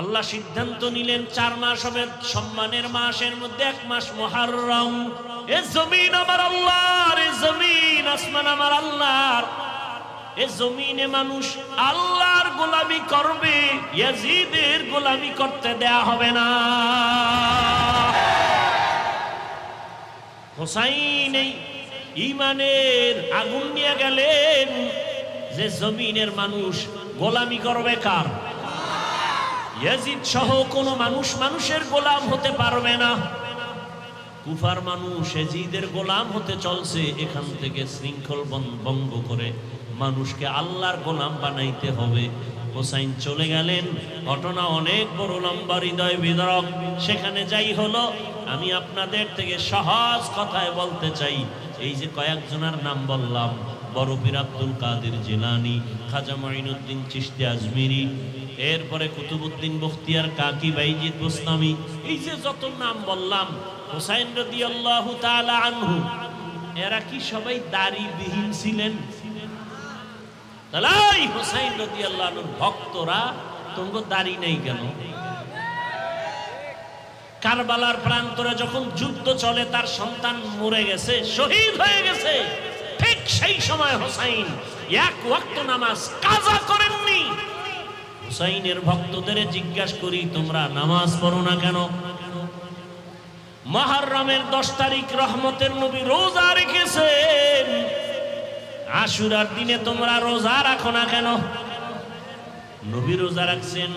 আল্লাহ সিদ্ধান্ত নিলেন, চার মাস হবে সম্মানের মাসের মধ্যে এক মাস মহারম এ জমিন আমার আল্লাহর, এ জমিন আসমান আমার আল্লাহর। এ জমিনে মানুষ আল্লাহর গোলামি করবে, ইয়াজিদের গোলামি করতে দেয়া হবে না। হোসাইন এই ইমানের আগুন নিয়ে গেলেন যে জমিনের মানুষ গোলামি করবে কার? ইয়াজিদ সহ কোনো মানুষ মানুষের গোলাম হতে পারবে না। কুফার মানুষ এজিদের গোলাম হতে চলছে, এখান থেকে শৃঙ্খল ভঙ্গ করে মানুষকে আল্লাহর গোলাম বানাইতে হবে। হোসাইন চলে গেলেন, ঘটনা অনেক বড় লম্বা হৃদয় বিদরক। সেখানে যাই হলো, আমি আপনাদের থেকে সহজ কথায় বলতে চাই। এই যে কয়েকজনের নাম বললাম, বড় পীর আব্দুল কাদের জিলানি, খাজা মঈনুদ্দিন চিশতি আজমিরি এরপরে কুতুবুদ্দিন বখতিয়ার কাকি বাইজিদ গোস্তামি এই যে যত নাম বললাম, হোসাইন রাদিয়াল্লাহু তাআলা আনহু, এরা কি সবাই দাড়িবিহীন ছিলেন? দাড়ি নেই কেন? কারবালার প্রান্তরে যখন যুদ্ধ চলে, তার সন্তান মরে গেছে, শহীদ হয়ে গেছে। ঠিক সেই সময় হোসাইন এক ওয়াক্ত নামাজ কাজা করেননি। হুসাইনের ভক্তদের জিজ্ঞাসা করি, তোমরা নামাজ পড়ো না কেন? মহারমের দশ তারিখ রহমতের নবী রোজা রেখেছেন। আশুরার দিনে তোমরা রোজা রাখো না কেন? নবী রোজা রাখছেন,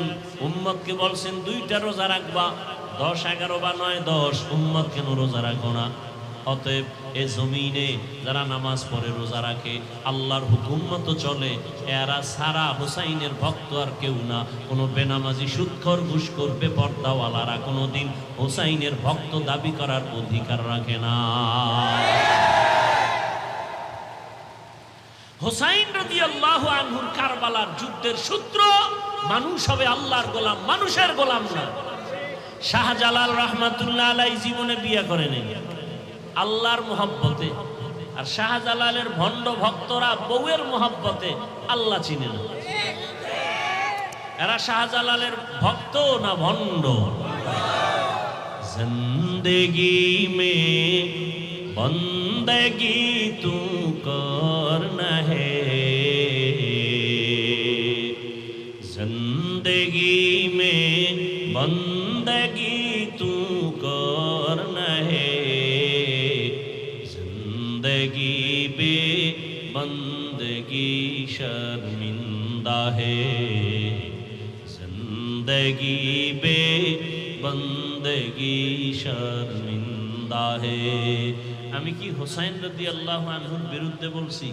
উম্মতকে বলছেন, দুইটা রোজা রাখবা, দশ, এগারো বা নয়, দশ, উম্মত কেন রোজা রাখো না? অতএব এ জমিনে যারা নামাজ পড়ে, রোজা রাখে, আল্লাহর হুকুম মতো চলে, এরা সারা হুসাইনের ভক্ত আর কেউ না। কোনো বেনামাজি, সুৎখর, ঘুষখোর, বেপর্দাওয়ালারা কোনো দিন হুসাইনের ভক্ত দাবি করার অধিকার রাখে না। হোসাইন রদি আল্লাহ আনহুর কারবালার যুদ্ধের সূত্র, মানুষ হবে আল্লাহর গোলাম, মানুষের গোলাম না। শাহজালাল রহমাতুল্লাহ আলাই জীবনে বিয়ে করে নেই আল্লাহর মোহাব্বতে। আর শাহজালালের ভণ্ড ভক্তরা বউয়ের মোহাব্বতে আল্লাহ চিনে না। এরা শাহজালালের ভক্ত না ভণ্ড? জিন্দগি মে বন্দগি তু কর না হে بندگی شرمندہ ہے زندگی بے বন্দেগি শর্মিন্দা হে। আমি কি হোসাইন রদি আল্লাহ আনহুর বিরুদ্ধে বলছি?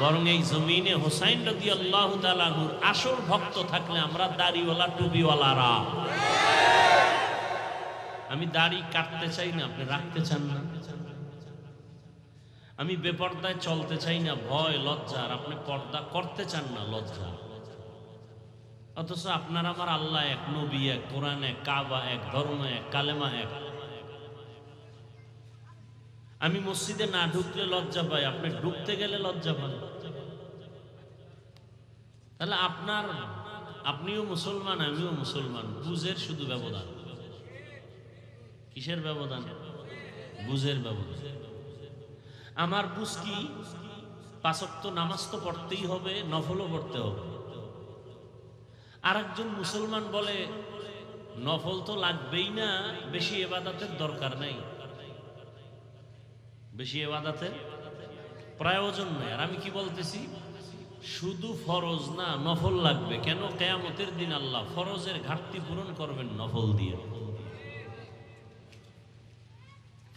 বরং এই জমিনে হোসাইন রদি আল্লাহ তালাহুর আসল ভক্ত থাকলে আমরা দাড়িওয়ালা টুবিওয়ালারা আমি দাড়ি কাটতে চাই না, আপনি রাখতে চান না? আমি বেপর্দায় চলতে চাই না, ভয়, লজ্জা, আর আপনি পর্দা করতে চান না, লজ্জা। অথচ আপনার আমার আল্লাহ এক, নবী এক, কোরআন এক, কাবা এক, ধর্ম এক, কালেমা এক। আমি মসজিদে না ঢুকলে লজ্জা পাই, আপনি ঢুকতে গেলে লজ্জা পান। তাহলে আপনার, আপনিও মুসলমান, আমিও মুসলমান, বুঝের শুধু ব্যবধান। কিসের ব্যবধান? বুঝের ব্যবধান। আমার বুঝ কি? পাঁচক্ত নামাজ তো পড়তেই হবে, নফলও পড়তে হবে। আরেকজন মুসলমান বলে, নফল তো লাগবেই না, বেশি এবাদাতের দরকার নেই। বেশি এবাদাতের প্রয়োজন নেই। আর আমি কি বলতেছি? শুধু ফরজ না, নফল লাগবে। কেন? কেয়ামতের দিন আল্লাহ ফরজের ঘাটতি পূরণ করবেন নফল দিয়ে।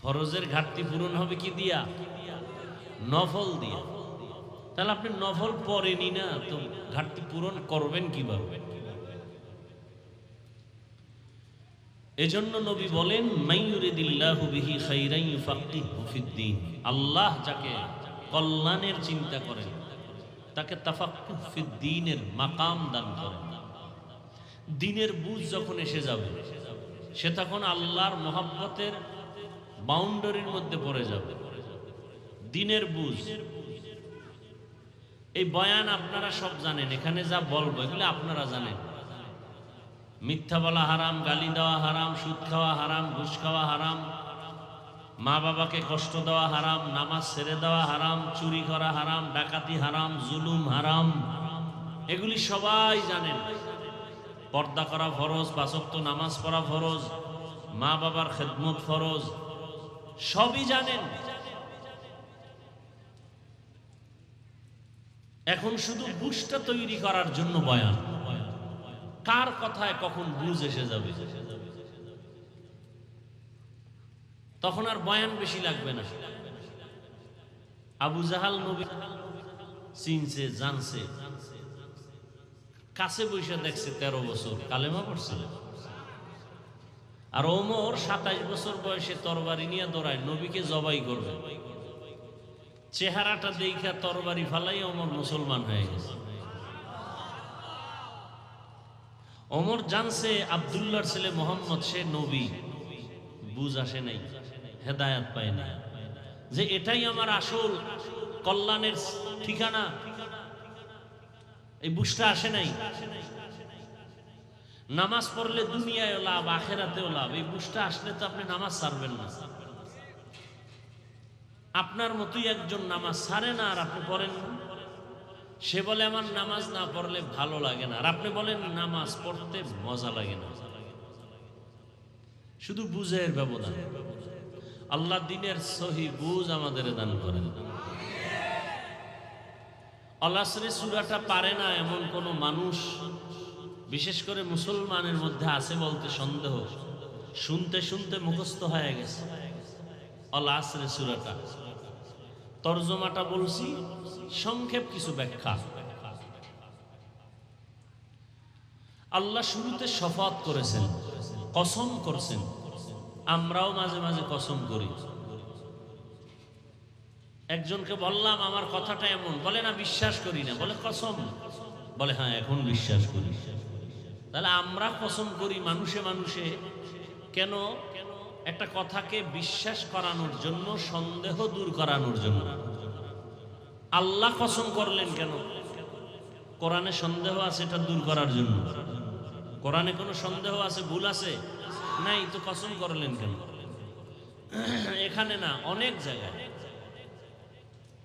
ফরজের ঘাটতি পূরণ হবে কি দিয়া? নফল দিয়া। তাহলে আপনি নফল পড়েনি না, তো ঘাটতি পূরণ করবেন কীভাবে? এজন্য নবী বলেন আল্লাহ যাকে কল্যাণের চিন্তা করেন, তাকে তাফাক্কুহ মাকাম দান করেন। দিনের বুঝ যখন এসে যাবে, সে তখন আল্লাহর মোহাব্বতের বাউন্ডারির মধ্যে পড়ে যাবে। দিনের বুঝ। এই বয়ান আপনারা সব জানেন, এখানে যা বলব এগুলো আপনারা জানেন। মিথ্যা বলা হারাম, গালি দেওয়া হারাম, সুদ খাওয়া হারাম, ঘুষ খাওয়া হারাম, মা বাবাকে কষ্ট দেওয়া হারাম, নামাজ ছেড়ে দেওয়া হারাম, চুরি করা হারাম, ডাকাতি হারাম, জুলুম হারাম, এগুলি সবাই জানেন। পর্দা করা ফরজ বাসক্ত নামাজ পড়া ফরজ, মা বাবার খেদমত ফরজ সবই জানেন। এখন শুধু বুঝটা তৈরি করার জন্য বয়ান। কার কথায় কখন বুঝ এসে যাবে? তখন আর বয়ান বেশি লাগবে না। আবু জাহাল নবী চিনছে, জানছে। কাছে বসে দেখছে তেরো বছর কালেমা পড়ছিল আর ওমর সাতাইশ বছর বয়সে তরবারি নিয়ে দৌড়ায়, নবীকে জবাই করবে। চেহারাটা দেখা তরবারি ফালাই ওমর মুসলমান হয়ে গেছে। ওমর জানছে আবদুল্লার ছেলে মোহাম্মদ, সে নবী। বুঝ আসে নাই, হেদায়াত পায় না যে এটাই আমার আসল কল্যাণের ঠিকানা, এই বুঝটা আসে নাই। নামাজ পড়লে দুনিয়ায় লাভ, আখেরাতেও লাভ। এই বুঝটা আসলে তো আপনি নামাজ ছাড়বেন না। আপনার মতোই একজন নামাজ ছাড়ে না, আর আপনি পড়েন। সে বলে, আমার নামাজ না পড়লে ভালো লাগে না। আর আপনি বলেন, নামাজ পড়তে মজা লাগে না। শুধু বুঝের ব্যবধান। আল্লাহ দিনের সহি বুঝ আমাদের দান করেন। আল্লাহ সুরাটা পারে না এমন কোন মানুষ বিশেষ করে মুসলমানের মধ্যে আছে বলতে সন্দেহ। শুনতে শুনতে মুখস্থ হয়ে গেছে। সুরাটা। তর্জমাটা বলছি, সংক্ষেপ কিছু ব্যাখ্যা। আল্লাহ শুরুতে শপথ করেছেন, কসম করছেন। আমরাও মাঝে মাঝে কসম করি। একজনকে বললাম, আমার কথাটা এমন। বলে, না, বিশ্বাস করি না। বলে, কসম। বলে হ্যাঁ এখন বিশ্বাস করি। তাহলে আমরা কসম করি মানুষে মানুষে কেন একটা কথাকে বিশ্বাস করানোর জন্য সন্দেহ দূর করানোর জন্য আল্লাহ কসম করলেন কেন কোরআনে সন্দেহ আছে এটা দূর করার জন্য কোরআনে কোনো সন্দেহ আছে ভুল আছে নাই তো কসম করলেন কেন এখানে না অনেক জায়গায়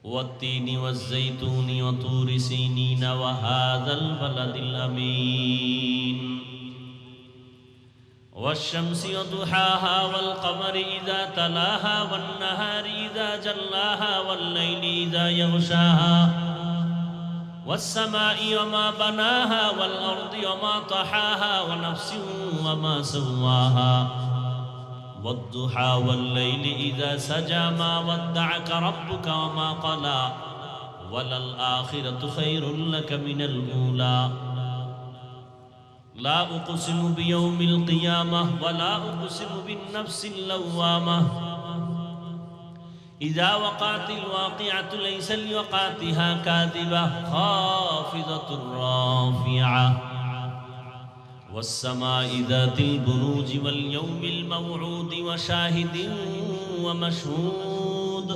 والتين والزيتون وطور سينين وهذا البلد الأمين والشمس وضحاها والقمر إذا تلاها والنهار إذا جلاها والليل إذا يغشاها والسماء وما بناها والأرض وما طحاها ونفس وما سواها والضحى والليل إذا سجى ما ودعك ربك وما قلى وللآخرة خير لك من الأولى لا أقسم بيوم القيامة ولا أقسم بالنفس اللوامة إذا وقعت الواقعة ليس لوقعتها كاذبة خافضة رافعة والسماء ذات البروج واليوم الموعود وشاهد ومشهود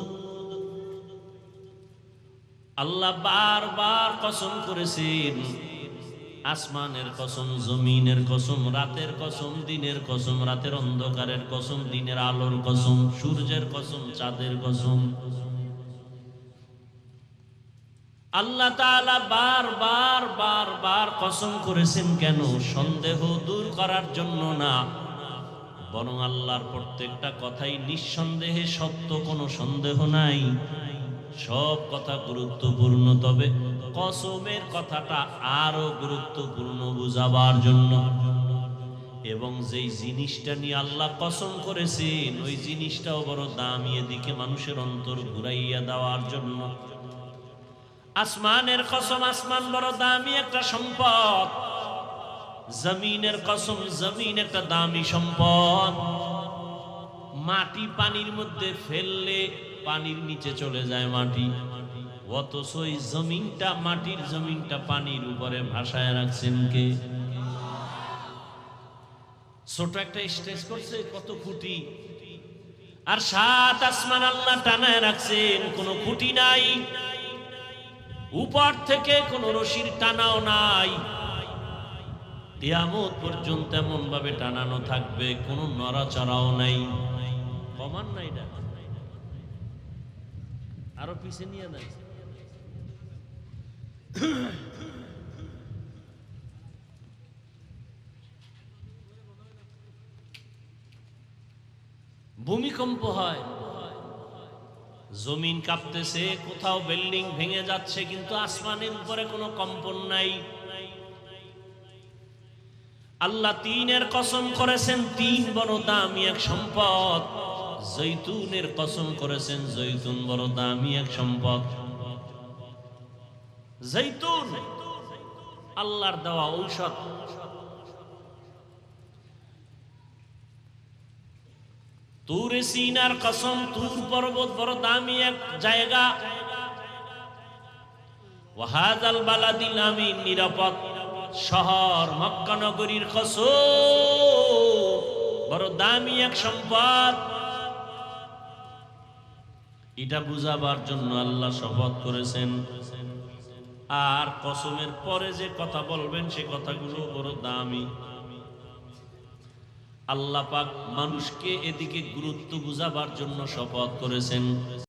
আল্লাহ বারবার কসম করেছেন আসমানের কসম, জমিনের কসম, রাতের কসম, দিনের কসম, রাতের অন্ধকারের কসম, দিনের আলোর কসম, সূর্যের কসম, চাঁদের কসম। আল্লাহ বার বার বার বার কসম করেছেন কেন? সন্দেহ দূর করার জন্য না। বরং আল্লাহর প্রত্যেকটা কথাই নিঃসন্দেহে সত্য, কোনো সন্দেহ নাই। সব কথা গুরুত্বপূর্ণ, তবে কসমের কথাটা আরও গুরুত্বপূর্ণ বুঝাবার জন্য। এবং যেই জিনিসটা নিয়ে আল্লাহ কসম করেছেন, ওই জিনিসটাও বড় দামি এদিকে মানুষের অন্তর ঘুরাইয়া দেওয়ার জন্য। আসমানের কসম আসমান বড় দামি একটা সম্পদ। জমিনের কসম জমিন একটা দামি সম্পদ। মাটি পানির মধ্যে ফেললে পানির নিচে চলে যায় মাটি। অথচ ওই জমিনটা, মাটির জমিনটা পানির উপরে ভাসায় রাখছেন কে? ছোট একটা স্টেজ করছে, কত খুঁটি? আর সাত আসমান আল্লাহ টানায় রাখছেন, কোনো খুঁটি নাই। উপর থেকে কোনো রশির টানাও নাই। কিয়ামত পর্যন্ত এমন ভাবে টানানো থাকবে, কোনো নড়াচড়াও নাই। কমান নাই আরও পিছে নিয়ে দেয় ভূমিকম্প হয়। জমিন কাঁপতেছে, কোথাও বিল্ডিং ভেঙে যাচ্ছে, কিন্তু আসমানের উপরে কোনো কম্পন নাই। আল্লাহ তিনের কসম করেছেন, তিন বড় দামি এক সম্পদ। জৈতুনের কসম করেছেন, জৈতুন বড় দামি এক সম্পদ। জৈতুন, আল্লাহর দেওয়া ঔষধ। সিনার কসম, তুর পর্বত বড় দামি এক জায়গা। ওয়াহাদাল নিরাপদ শহর, মক্কা নগরীর বড় দামি এক সম্পদ। এটা বুঝাবার জন্য আল্লাহ শপথ করেছেন। আর কসমের পরে যে কথা বলবেন, সে কথাগুলো বড় দামি। আল্লাপাক মানুষকে এদিকে গুরুত্ব বুঝাবার জন্য শপথ করেছেন।